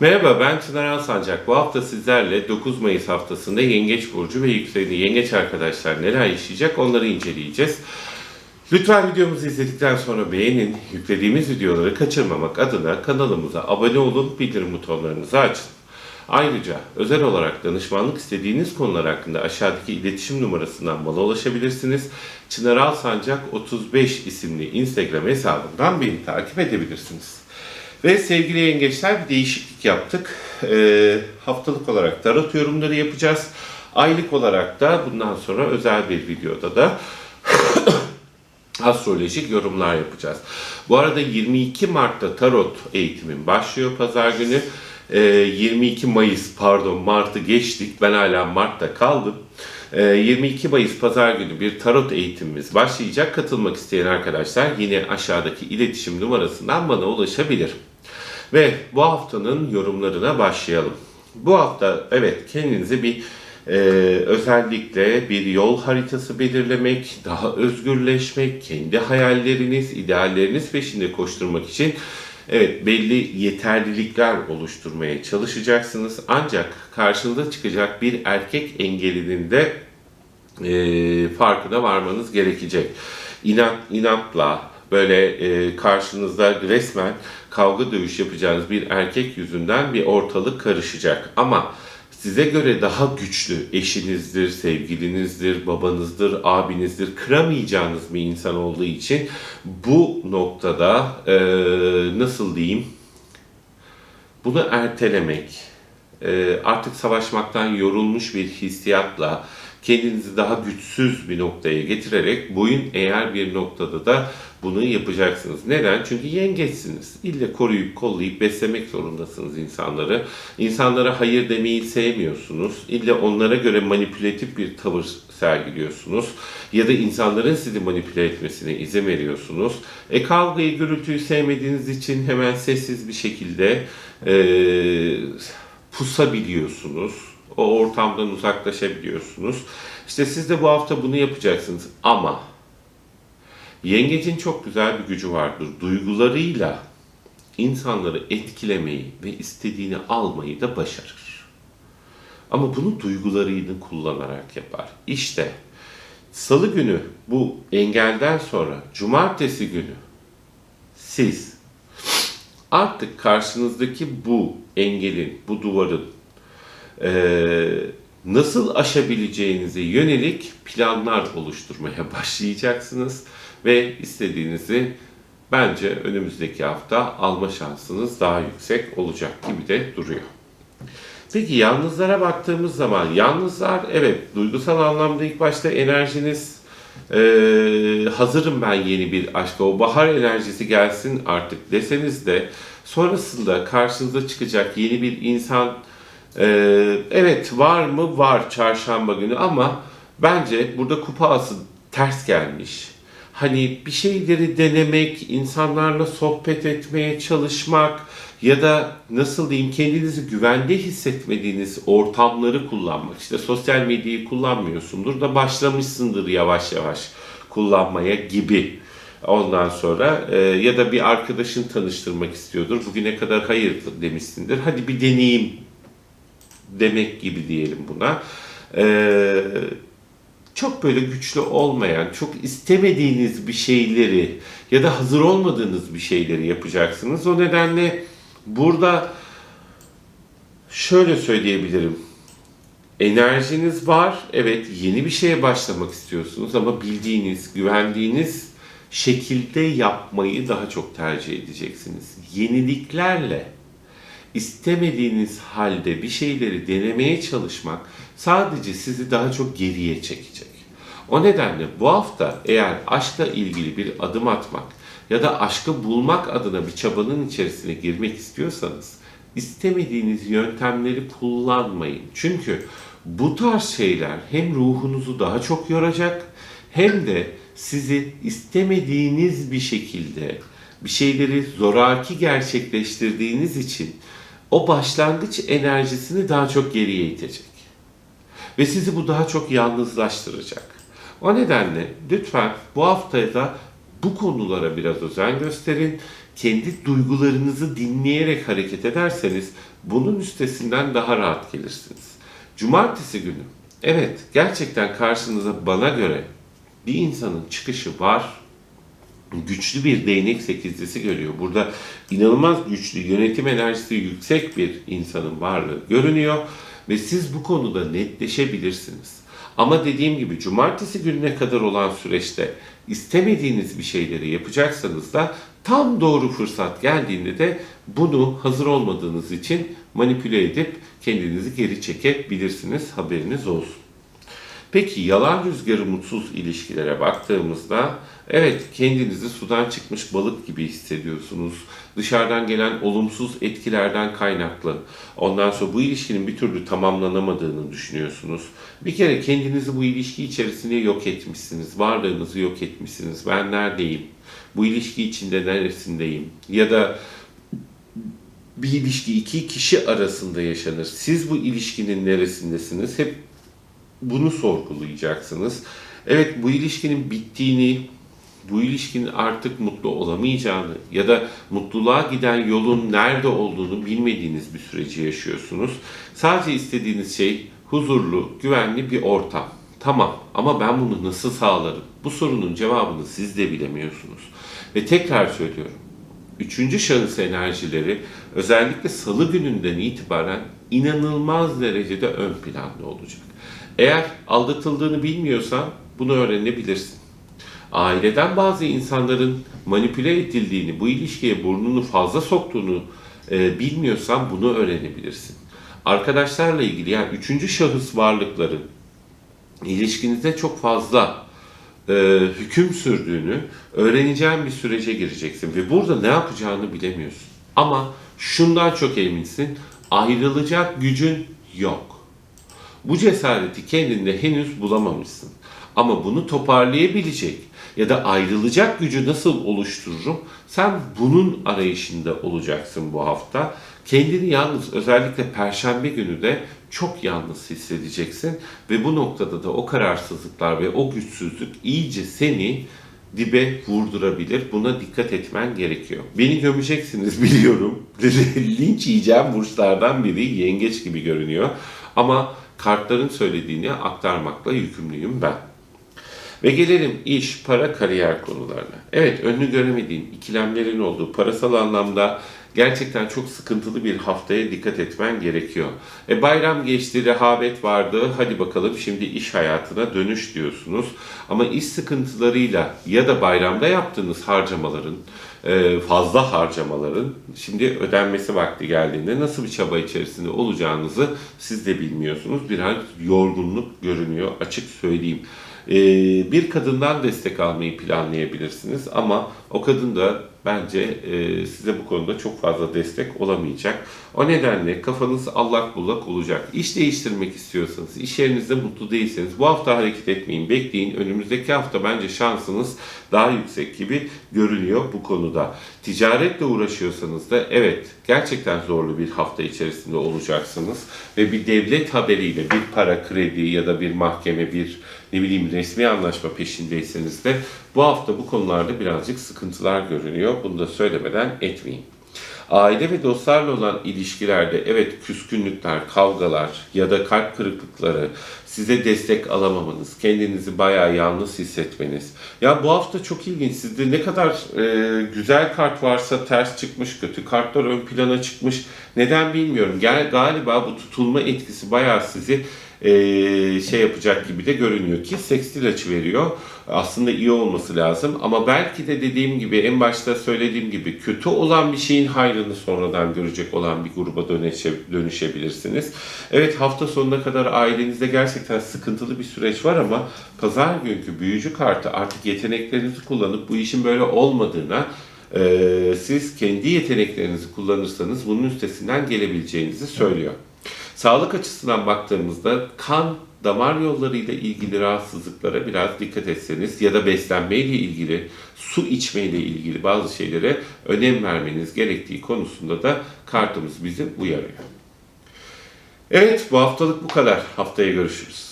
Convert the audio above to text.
Merhaba ben Çınar Alsancak. Bu hafta sizlerle 9 Mayıs haftasında Yengeç Burcu ve Yükseleni Yengeç arkadaşlar neler yaşayacak onları inceleyeceğiz. Lütfen videomuzu izledikten sonra beğenin. Yüklediğimiz videoları kaçırmamak adına kanalımıza abone olun, bildirim butonlarınızı açın. Ayrıca özel olarak danışmanlık istediğiniz konular hakkında aşağıdaki iletişim numarasından bana ulaşabilirsiniz. Çınar Alsancak 35 isimli Instagram hesabından beni takip edebilirsiniz. Ve sevgili yengeçler bir değişiklik yaptık. Ee, haftalık olarak tarot yorumları yapacağız. Aylık olarak da bundan sonra özel bir videoda da astrolojik yorumlar yapacağız. Bu arada 22 Mart'ta tarot eğitimim başlıyor pazar günü. Ee, 22 Mayıs pardon Mart'ı geçtik. Ben hala Mart'ta kaldım. Ee, 22 Mayıs pazar günü bir tarot eğitimimiz başlayacak. Katılmak isteyen arkadaşlar yine aşağıdaki iletişim numarasından bana ulaşabilir. Ve bu haftanın yorumlarına başlayalım. Bu hafta evet kendinize bir e, özellikle bir yol haritası belirlemek, daha özgürleşmek, kendi hayalleriniz, idealleriniz peşinde koşturmak için evet belli yeterlilikler oluşturmaya çalışacaksınız. Ancak karşınıza çıkacak bir erkek engelinin de e, farkına varmanız gerekecek. İnat, inatla böyle e, karşınızda resmen kavga dövüş yapacağınız bir erkek yüzünden bir ortalık karışacak. Ama size göre daha güçlü eşinizdir, sevgilinizdir, babanızdır, abinizdir, kıramayacağınız bir insan olduğu için bu noktada e, nasıl diyeyim bunu ertelemek, e, artık savaşmaktan yorulmuş bir hissiyatla kendinizi daha güçsüz bir noktaya getirerek boyun eğer bir noktada da bunu yapacaksınız. Neden? Çünkü yengeçsiniz. İlle koruyup kollayıp beslemek zorundasınız insanları. İnsanlara hayır demeyi sevmiyorsunuz. İlle onlara göre manipülatif bir tavır sergiliyorsunuz. Ya da insanların sizi manipüle etmesine izin veriyorsunuz. E kavgayı, gürültüyü sevmediğiniz için hemen sessiz bir şekilde e, pusabiliyorsunuz. O ortamdan uzaklaşabiliyorsunuz. İşte siz de bu hafta bunu yapacaksınız. Ama Yengecin çok güzel bir gücü vardır. Duygularıyla insanları etkilemeyi ve istediğini almayı da başarır. Ama bunu duygularını kullanarak yapar. İşte salı günü bu engelden sonra cumartesi günü siz artık karşınızdaki bu engelin, bu duvarın eee, nasıl aşabileceğinize yönelik planlar oluşturmaya başlayacaksınız ve istediğinizi bence önümüzdeki hafta alma şansınız daha yüksek olacak gibi de duruyor. Peki yalnızlara baktığımız zaman yalnızlar evet duygusal anlamda ilk başta enerjiniz eee, hazırım ben yeni bir aşka o bahar enerjisi gelsin artık deseniz de sonrasında karşınıza çıkacak yeni bir insan eee, evet var mı? Var çarşamba günü ama bence burada kupa ası ters gelmiş hani bir şeyleri denemek, insanlarla sohbet etmeye çalışmak ya da nasıl diyeyim kendinizi güvende hissetmediğiniz ortamları kullanmak. İşte sosyal medyayı kullanmıyorsundur da başlamışsındır yavaş yavaş kullanmaya gibi. Ondan sonra e, ya da bir arkadaşın tanıştırmak istiyordur. Bugüne kadar hayır demişsindir. Hadi bir deneyeyim demek gibi diyelim buna. Eee çok böyle güçlü olmayan, çok istemediğiniz bir şeyleri ya da hazır olmadığınız bir şeyleri yapacaksınız. O nedenle burada şöyle söyleyebilirim. Enerjiniz var. Evet yeni bir şeye başlamak istiyorsunuz ama bildiğiniz, güvendiğiniz şekilde yapmayı daha çok tercih edeceksiniz. Yeniliklerle istemediğiniz halde bir şeyleri denemeye çalışmak sadece sizi daha çok geriye çekecek. O nedenle bu hafta eğer aşkla ilgili bir adım atmak ya da aşkı bulmak adına bir çabanın içerisine girmek istiyorsanız istemediğiniz yöntemleri kullanmayın. Çünkü bu tarz şeyler hem ruhunuzu daha çok yoracak hem de sizi istemediğiniz bir şekilde bir şeyleri zoraki gerçekleştirdiğiniz için o başlangıç enerjisini daha çok geriye itecek. Ve sizi bu daha çok yalnızlaştıracak. O nedenle lütfen bu haftaya da bu konulara biraz özen gösterin. kendi duygularınızı dinleyerek hareket ederseniz bunun üstesinden daha rahat gelirsiniz. Cumartesi günü evet gerçekten karşınıza bana göre bir insanın çıkışı var güçlü bir değnek sekizlisi görüyor. Burada inanılmaz güçlü, yönetim enerjisi yüksek bir insanın varlığı görünüyor ve siz bu konuda netleşebilirsiniz. Ama dediğim gibi cumartesi gününe kadar olan süreçte istemediğiniz bir şeyleri yapacaksanız da tam doğru fırsat geldiğinde de bunu hazır olmadığınız için manipüle edip kendinizi geri çekebilirsiniz. Haberiniz olsun. Peki yalan rüzgarı mutsuz ilişkilere baktığımızda evet kendinizi sudan çıkmış balık gibi hissediyorsunuz. Dışarıdan gelen olumsuz etkilerden kaynaklı. Ondan sonra bu ilişkinin bir türlü tamamlanamadığını düşünüyorsunuz. Bir kere kendinizi bu ilişki içerisinde yok etmişsiniz. Varlığınızı yok etmişsiniz. Ben neredeyim? Bu ilişki içinde neresindeyim? Ya da bir ilişki iki kişi arasında yaşanır. Siz bu ilişkinin neresindesiniz? Hep bunu sorgulayacaksınız. Evet bu ilişkinin bittiğini, bu ilişkinin artık mutlu olamayacağını ya da mutluluğa giden yolun nerede olduğunu bilmediğiniz bir süreci yaşıyorsunuz. Sadece istediğiniz şey huzurlu, güvenli bir ortam. Tamam ama ben bunu nasıl sağlarım? Bu sorunun cevabını siz de bilemiyorsunuz. Ve tekrar söylüyorum. Üçüncü şahıs enerjileri özellikle salı gününden itibaren inanılmaz derecede ön planda olacak. Eğer aldatıldığını bilmiyorsan bunu öğrenebilirsin. Aileden bazı insanların manipüle edildiğini, bu ilişkiye burnunu fazla soktuğunu e, bilmiyorsan bunu öğrenebilirsin. Arkadaşlarla ilgili yani üçüncü şahıs varlıkların ilişkinizde çok fazla e, hüküm sürdüğünü öğreneceğin bir sürece gireceksin ve burada ne yapacağını bilemiyorsun. Ama şundan çok eminsin, ayrılacak gücün yok. Bu cesareti kendinde henüz bulamamışsın. Ama bunu toparlayabilecek ya da ayrılacak gücü nasıl oluştururum? Sen bunun arayışında olacaksın bu hafta. Kendini yalnız özellikle perşembe günü de çok yalnız hissedeceksin ve bu noktada da o kararsızlıklar ve o güçsüzlük iyice seni dibe vurdurabilir. Buna dikkat etmen gerekiyor. Beni gömeceksiniz biliyorum. Linç yiyeceğim burçlardan biri yengeç gibi görünüyor. Ama kartların söylediğini aktarmakla yükümlüyüm ben. Ve gelelim iş, para, kariyer konularına. Evet, önünü göremediğin, ikilemlerin olduğu, parasal anlamda gerçekten çok sıkıntılı bir haftaya dikkat etmen gerekiyor. E, bayram geçti, rehavet vardı, hadi bakalım şimdi iş hayatına dönüş diyorsunuz. Ama iş sıkıntılarıyla ya da bayramda yaptığınız harcamaların, fazla harcamaların şimdi ödenmesi vakti geldiğinde nasıl bir çaba içerisinde olacağınızı siz de bilmiyorsunuz. Biraz yorgunluk görünüyor, açık söyleyeyim. Ee, bir kadından destek almayı planlayabilirsiniz ama o kadın da bence e, size bu konuda çok fazla destek olamayacak. O nedenle kafanız allak bullak olacak. İş değiştirmek istiyorsanız, iş yerinizde mutlu değilseniz bu hafta hareket etmeyin, bekleyin. Önümüzdeki hafta bence şansınız daha yüksek gibi görünüyor bu konuda. Ticaretle uğraşıyorsanız da evet gerçekten zorlu bir hafta içerisinde olacaksınız ve bir devlet haberiyle bir para kredi ya da bir mahkeme bir ne bileyim resmi anlaşma peşindeyseniz de bu hafta bu konularda birazcık sıkıntılar görünüyor. Bunu da söylemeden etmeyin. Aile ve dostlarla olan ilişkilerde evet küskünlükler, kavgalar ya da kalp kırıklıkları, size destek alamamanız, kendinizi bayağı yalnız hissetmeniz. Ya bu hafta çok ilginç. Sizde ne kadar e, güzel kart varsa ters çıkmış, kötü kartlar ön plana çıkmış. Neden bilmiyorum. Gel, galiba bu tutulma etkisi bayağı sizi e, şey yapacak gibi de görünüyor ki sekstil açı veriyor. Aslında iyi olması lazım ama belki de dediğim gibi en başta söylediğim gibi kötü olan bir şeyin hayrını sonradan görecek olan bir gruba dönüşe, dönüşebilirsiniz. Evet hafta sonuna kadar ailenizde gerçekten sıkıntılı bir süreç var ama pazar günkü büyücü kartı artık yeteneklerinizi kullanıp bu işin böyle olmadığına e, siz kendi yeteneklerinizi kullanırsanız bunun üstesinden gelebileceğinizi söylüyor. Sağlık açısından baktığımızda kan damar yollarıyla ilgili rahatsızlıklara biraz dikkat etseniz ya da beslenmeyle ilgili, su içmeyle ilgili bazı şeylere önem vermeniz gerektiği konusunda da kartımız bizi uyarıyor. Evet bu haftalık bu kadar. Haftaya görüşürüz.